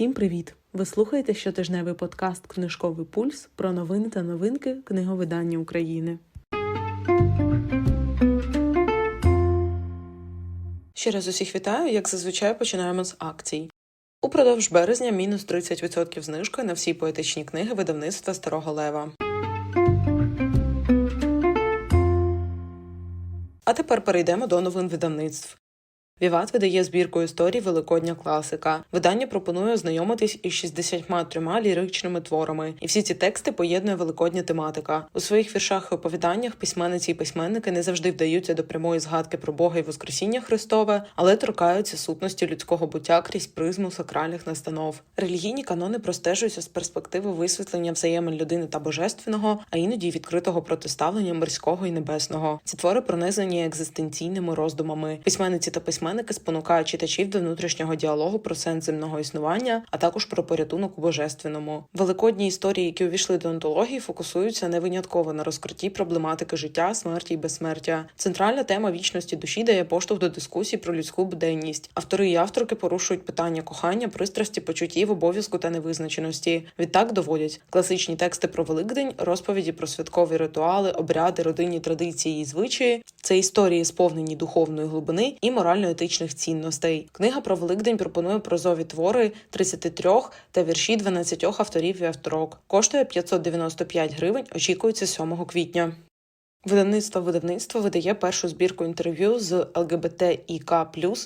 Всім привіт! Ви слухаєте щотижневий подкаст Книжковий пульс про новини та новинки книговидання України. Ще раз усіх вітаю, як зазвичай починаємо з акцій. Упродовж березня мінус 30% знижки на всі поетичні книги видавництва Старого Лева. А тепер перейдемо до новин видавництв. Віват видає збірку історій Великодня класика. Видання пропонує ознайомитись із 63 ліричними творами, і всі ці тексти поєднує великодня тематика. У своїх віршах і оповіданнях письменниці і письменники не завжди вдаються до прямої згадки про Бога і Воскресіння Христове, але торкаються сутності людського буття крізь призму сакральних настанов. Релігійні канони простежуються з перспективи висвітлення взаємин людини та божественного, а іноді відкритого протиставлення мирського і небесного. Ці твори пронизані екзистенційними роздумами. Письменниці та письменники спонукають читачів до внутрішнього діалогу про сенс земного існування, а також про порятунок у божественному. Великодні історії, які увійшли до антології, фокусуються не винятково на розкритті проблематики життя, смерті і безсмертя. Центральна тема вічності душі дає поштовх до дискусій про людську буденність. Автори і авторки порушують питання кохання, пристрасті, почуттів, обов'язку та невизначеності. Відтак доводять класичні тексти про Великдень, розповіді про святкові ритуали, обряди, родинні традиції і звичаї. Це історії, сповнені духовної глибини і морально-етичних цінностей. Книга про Великдень пропонує прозові твори 33 та вірші 12 авторів і авторок. Коштує 595 гривень. Очікується 7 квітня. Видавництво видавництво видає першу збірку інтерв'ю з ЛГБТІК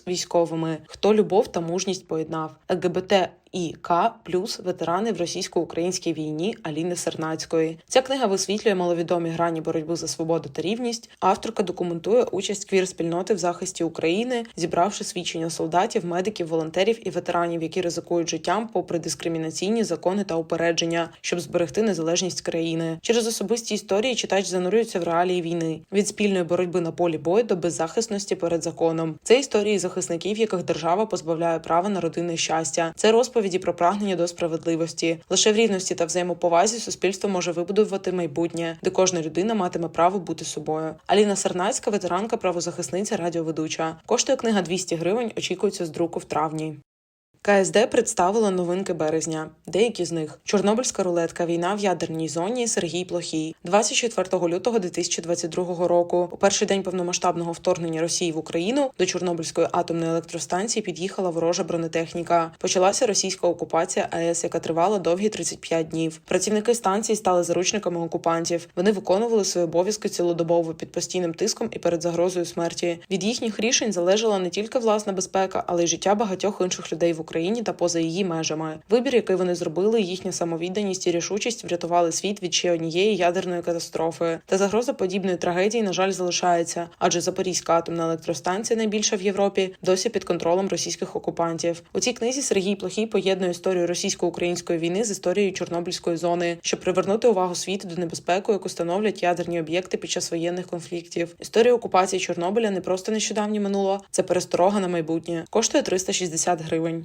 військовими. Хто любов та мужність поєднав ЛГБТ і К плюс ветерани в російсько-українській війні Аліни Сернацької. Ця книга висвітлює маловідомі грані боротьби за свободу та рівність. Авторка документує участь квір спільноти в захисті України, зібравши свідчення солдатів, медиків, волонтерів і ветеранів, які ризикують життям попри дискримінаційні закони та упередження, щоб зберегти незалежність країни. Через особисті історії читач занурюється в реалії війни від спільної боротьби на полі бою до беззахисності перед законом. Це історії захисників, яких держава позбавляє права на родинне щастя. Це розповідь розповіді про прагнення до справедливості. Лише в рівності та взаємоповазі суспільство може вибудувати майбутнє, де кожна людина матиме право бути собою. Аліна Сарнацька, ветеранка, правозахисниця, радіоведуча. Коштує книга 200 гривень. Очікується з друку в травні. КСД представила новинки березня. Деякі з них: Чорнобильська рулетка, війна в ядерній зоні. Сергій Плохій, 24 лютого 2022 року. У перший день повномасштабного вторгнення Росії в Україну до Чорнобильської атомної електростанції під'їхала ворожа бронетехніка. Почалася російська окупація АЕС, яка тривала довгі 35 днів. Працівники станції стали заручниками окупантів. Вони виконували свої обов'язки цілодобово під постійним тиском і перед загрозою смерті. Від їхніх рішень залежала не тільки власна безпека, але й життя багатьох інших людей в Україні. Україні та поза її межами. Вибір, який вони зробили, їхня самовідданість і рішучість врятували світ від ще однієї ядерної катастрофи. Та загроза подібної трагедії, на жаль, залишається, адже Запорізька атомна електростанція, найбільша в Європі, досі під контролем російських окупантів. У цій книзі Сергій Плохій поєднує історію російсько-української війни з історією Чорнобильської зони, щоб привернути увагу світу до небезпеки, яку становлять ядерні об'єкти під час воєнних конфліктів. Історія окупації Чорнобиля не просто нещодавнє минуло, це пересторога на майбутнє. Коштує 360 гривень.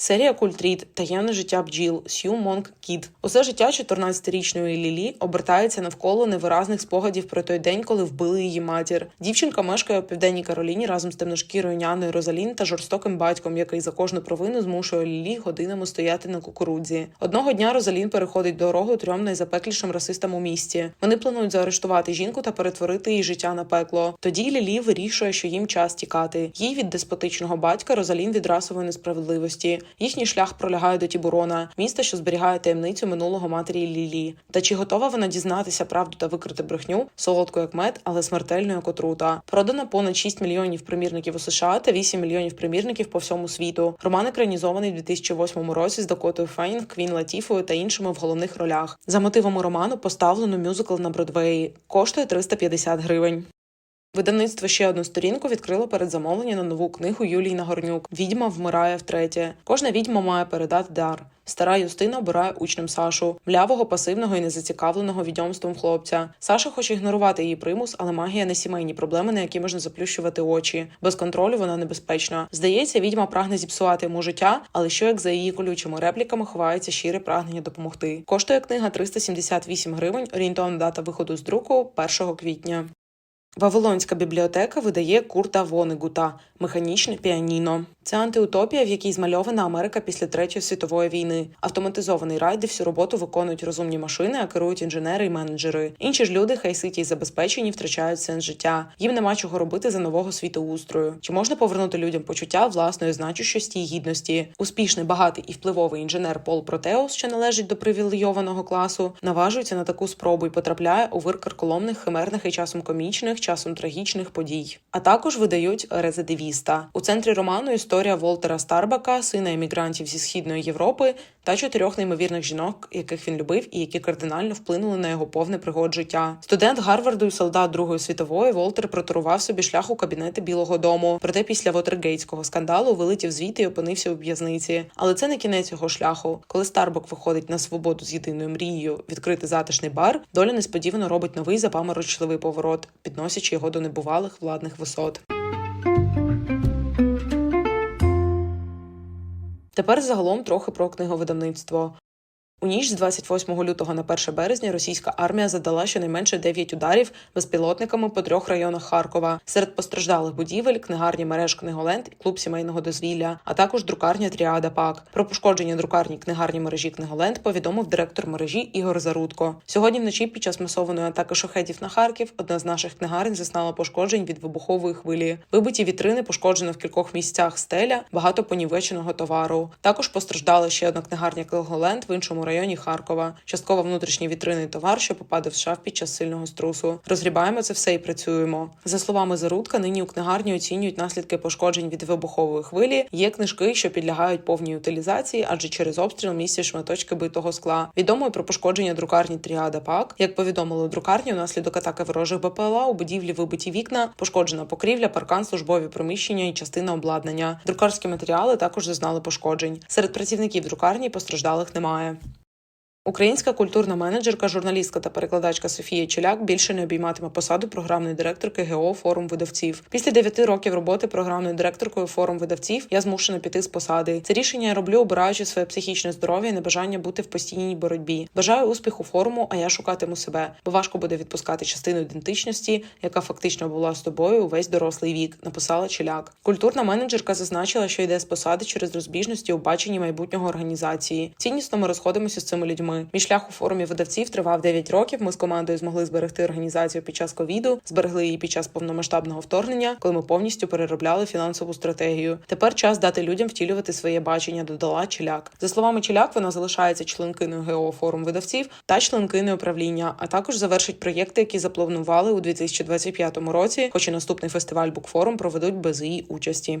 Серія Культріт Таємне життя бджіл Сью Монк Кід. Усе життя 14-річної Лілі обертається навколо невиразних спогадів про той день, коли вбили її матір. Дівчинка мешкає у південній Кароліні разом з темношкірою няною Розалін та жорстоким батьком, який за кожну провину змушує Лілі годинами стояти на кукурудзі. Одного дня Розалін переходить дорогу трьом найзапеклішим расистам у місті. Вони планують заарештувати жінку та перетворити її життя на пекло. Тоді Лілі вирішує, що їм час тікати. Їй від деспотичного батька Розалін від расової несправедливості. Їхній шлях пролягає до Тібурона, міста, що зберігає таємницю минулого матері Лілі. Та чи готова вона дізнатися правду та викрити брехню? Солодко як мед, але смертельно як отрута. Продано понад 6 мільйонів примірників у США та 8 мільйонів примірників по всьому світу. Роман екранізований у 2008 році з Дакотою Фейн, Квін Латіфою та іншими в головних ролях. За мотивами роману поставлено мюзикл на Бродвеї. Коштує 350 гривень. Видавництво ще одну сторінку відкрило передзамовлення на нову книгу Юлії Нагорнюк Відьма вмирає втретє. Кожна відьма має передати дар. Стара Юстина обирає учнем Сашу, млявого, пасивного і незацікавленого відьомством хлопця. Саша хоче ігнорувати її примус, але магія не сімейні проблеми, на які можна заплющувати очі. Без контролю вона небезпечна. Здається, відьма прагне зіпсувати йому життя, але що як за її колючими репліками ховається щире прагнення допомогти. Коштує книга 378 гривень. Орієнтовна дата виходу з друку 1 квітня. Вавилонська бібліотека видає Курта Вонегута Механічне піаніно. Це антиутопія, в якій змальована Америка після Третьої світової війни. Автоматизований рай, де всю роботу виконують розумні машини, а керують інженери і менеджери. Інші ж люди, хай ситі й забезпечені, втрачають сенс життя. Їм нема чого робити за нового світоустрою. Чи можна повернути людям почуття власної значущості й гідності? Успішний, багатий і впливовий інженер Пол Протеус, що належить до привілейованого класу, наважується на таку спробу і потрапляє у вир карколомних, химерних і часом комічних, часом трагічних подій. А також видають резидивіста у центрі роману. Історія Волтера Старбака, сина емігрантів зі східної Європи та чотирьох неймовірних жінок, яких він любив і які кардинально вплинули на його повне пригод життя. Студент Гарварду і солдат Другої світової Волтер проторував собі шлях у кабінети Білого Дому. Проте після Вотергейтського скандалу вилетів звідти і опинився у в'язниці. Але це не кінець його шляху. Коли Старбак виходить на свободу з єдиною мрією відкрити затишний бар, доля несподівано робить новий запаморочливий поворот, підносячи його до небувалих владних висот. Тепер загалом трохи про книговидавництво. У ніч з 28 лютого на 1 березня російська армія задала щонайменше 9 ударів безпілотниками по трьох районах Харкова. Серед постраждалих будівель книгарні мереж книголенд і клуб сімейного дозвілля, а також друкарня Тріада Пак. Про пошкодження друкарні книгарні мережі книголенд повідомив директор мережі Ігор Зарудко. Сьогодні вночі під час масованої атаки шахедів на Харків одна з наших книгарень зазнала пошкоджень від вибухової хвилі. Вибиті вітрини пошкоджено в кількох місцях стеля, багато понівеченого товару. Також постраждала ще одна книгарня Книголенд в іншому районі Харкова. Частково внутрішній вітринний товар, що попаде в шаф під час сильного струсу. Розгрібаємо це все і працюємо. За словами Зарудка, нині у книгарні оцінюють наслідки пошкоджень від вибухової хвилі. Є книжки, що підлягають повній утилізації, адже через обстріл місці шматочки битого скла. Відомо про пошкодження друкарні Тріада Пак. Як повідомили у друкарні, унаслідок атаки ворожих БПЛА у будівлі вибиті вікна, пошкоджена покрівля, паркан, службові приміщення і частина обладнання. Друкарські матеріали також зазнали пошкоджень. Серед працівників друкарні постраждалих немає. Українська культурна менеджерка, журналістка та перекладачка Софія Челяк більше не обійматиме посаду програмної директорки ГО форум видавців. Після дев'яти років роботи програмною директоркою форум видавців я змушена піти з посади. Це рішення я роблю, обираючи своє психічне здоров'я і небажання бути в постійній боротьбі. Бажаю успіху форуму, а я шукатиму себе, бо важко буде відпускати частину ідентичності, яка фактично була з тобою увесь дорослий вік. Написала Челяк. Культурна менеджерка зазначила, що йде з посади через розбіжності у баченні майбутнього організації. Ціннісно ми розходимося з цими людьми. Мій шлях у форумі видавців тривав 9 років. Ми з командою змогли зберегти організацію під час ковіду, зберегли її під час повномасштабного вторгнення, коли ми повністю переробляли фінансову стратегію. Тепер час дати людям втілювати своє бачення. Додала Челяк. За словами Челяк, вона залишається членкиною ГО форум видавців та членкиною правління, а також завершить проєкти, які запланували у 2025 році. Хоч і наступний фестиваль Букфорум проведуть без її участі.